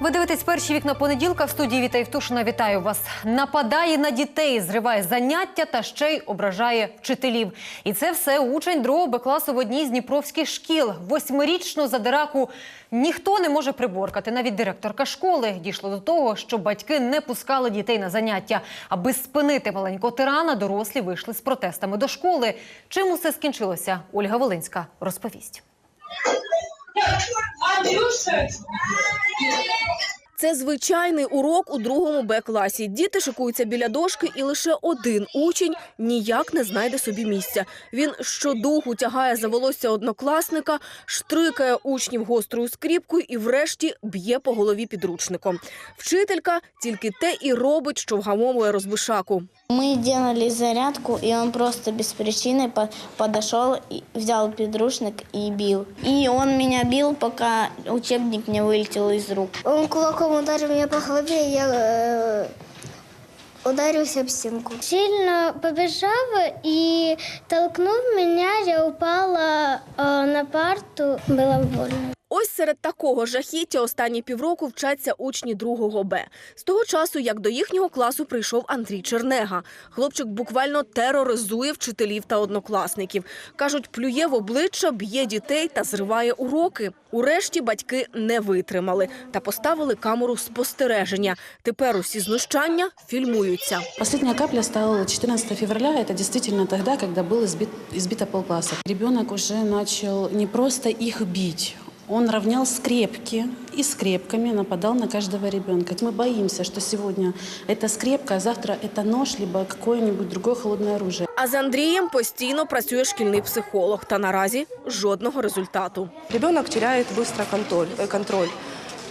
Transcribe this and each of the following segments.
Ви дивитесь перші вікна понеділка в студії Віта Євтушина. Вітаю вас. Нападає на дітей, зриває заняття та ще й ображає вчителів. І це все учень другого Б класу в одній з дніпровських шкіл. Восьмирічну задираку ніхто не може приборкати. Навіть директорка школи дійшло до того, що батьки не пускали дітей на заняття. Аби спинити маленького тирана, дорослі вийшли з протестами до школи. Чим усе скінчилося? Ольга Волинська розповість. Це звичайний урок у другому Б класі. Діти шикуються біля дошки, і лише один учень ніяк не знайде собі місця. Він щодуху тягає за волосся однокласника, штрикає учнів гострою скріпкою і, врешті, б'є по голові підручником. Вчителька тільки те і робить, що вгамовує розбишаку. Мы делали зарядку, и он просто без причины по- подошел, и взял подручник и бил. И он меня бил, пока учебник не вылетел из рук. Он кулаком ударил меня по голове, и я э, ударился об стенку. Сильно побежал и толкнув меня, я упала э, на парту. Было больно. Ось серед такого жахіття останні півроку вчаться учні другого Б. З того часу, як до їхнього класу прийшов Андрій Чернега. Хлопчик буквально тероризує вчителів та однокласників. Кажуть, плює в обличчя, б'є дітей та зриває уроки. Урешті батьки не витримали та поставили камеру спостереження. Тепер усі знущання фільмуються. Последняя капля стала 14 февраля. Это действительно тогда, когда был избит, избито полкласса. Ребенок уже начал не просто их бить, он равнял скрепки и скрепками нападал на каждого ребенка. Мы боимся, что сегодня это скрепка, а завтра это нож, либо какое-нибудь другое холодное оружие. А з Андрієм постійно працює шкільний психолог. Та наразі жодного результату. Ребенок теряет быстро контроль. э, контроль.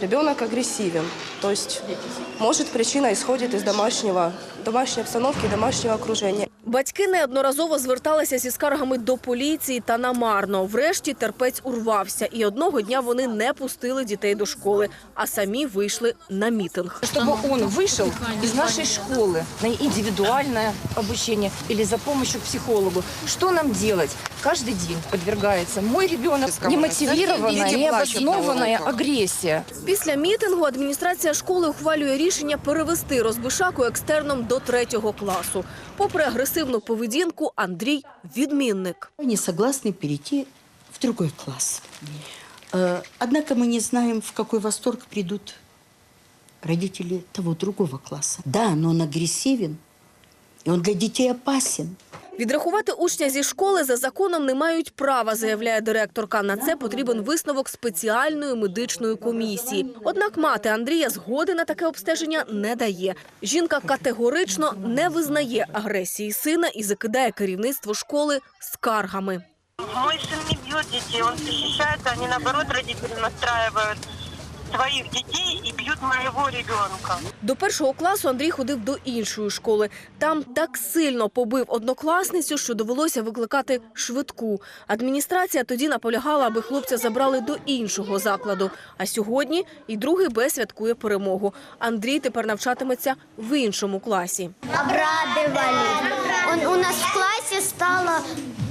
Ребенок агрессивен. То есть, может, причина исходит из домашнего, домашней обстановки, домашнего окружения. Батьки неодноразово зверталися зі скаргами до поліції та намарно. Врешті терпець урвався, і одного дня вони не пустили дітей до школи, а самі вийшли на мітинг. чтобы он вышел из нашей школы на индивидуальное обучение или за помощью к психологу. Что нам делать? Каждый день подвергается мой ребенок немотивированная, необоснованная агрессия. Після мітингу адміністрація школи ухвалює рішення перевести розбишаку екстерном до третього класу. Попри агресивну поведінку, Андрій відмінник. Они согласны перейти в другой класс. Э, Однако мы не знаем, в какой восторг придут родители того другого класса. Да, но он агрессивен, и он для детей опасен. Відрахувати учня зі школи за законом не мають права, заявляє директорка. На це потрібен висновок спеціальної медичної комісії. Однак мати Андрія згоди на таке обстеження не дає. Жінка категорично не визнає агресії сина і закидає керівництво школи скаргами. Мой сын не бьет детей, он защищается, они наоборот родители настраивают своих детей и бьют моего ребенка. До першого класу Андрій ходив до іншої школи. Там так сильно побив однокласницю, що довелося викликати швидку. Адміністрація тоді наполягала, аби хлопця забрали до іншого закладу. А сьогодні і другий Б святкує перемогу. Андрій тепер навчатиметься в іншому класі. Обрадовали. Он, у нас в классе стало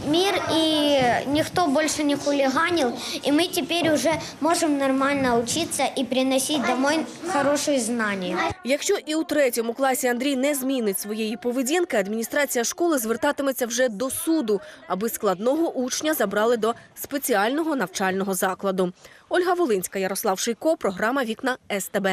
мир, и никто больше не хулиганил. И мы теперь уже можем нормально учиться и приносить домой хорошие знания. Якщо і у третьому класі Андрій не змінить своєї поведінки, адміністрація школи звертатиметься вже до суду, аби складного учня забрали до спеціального навчального закладу. Ольга Волинська, Ярослав Шийко, програма Вікна СТБ.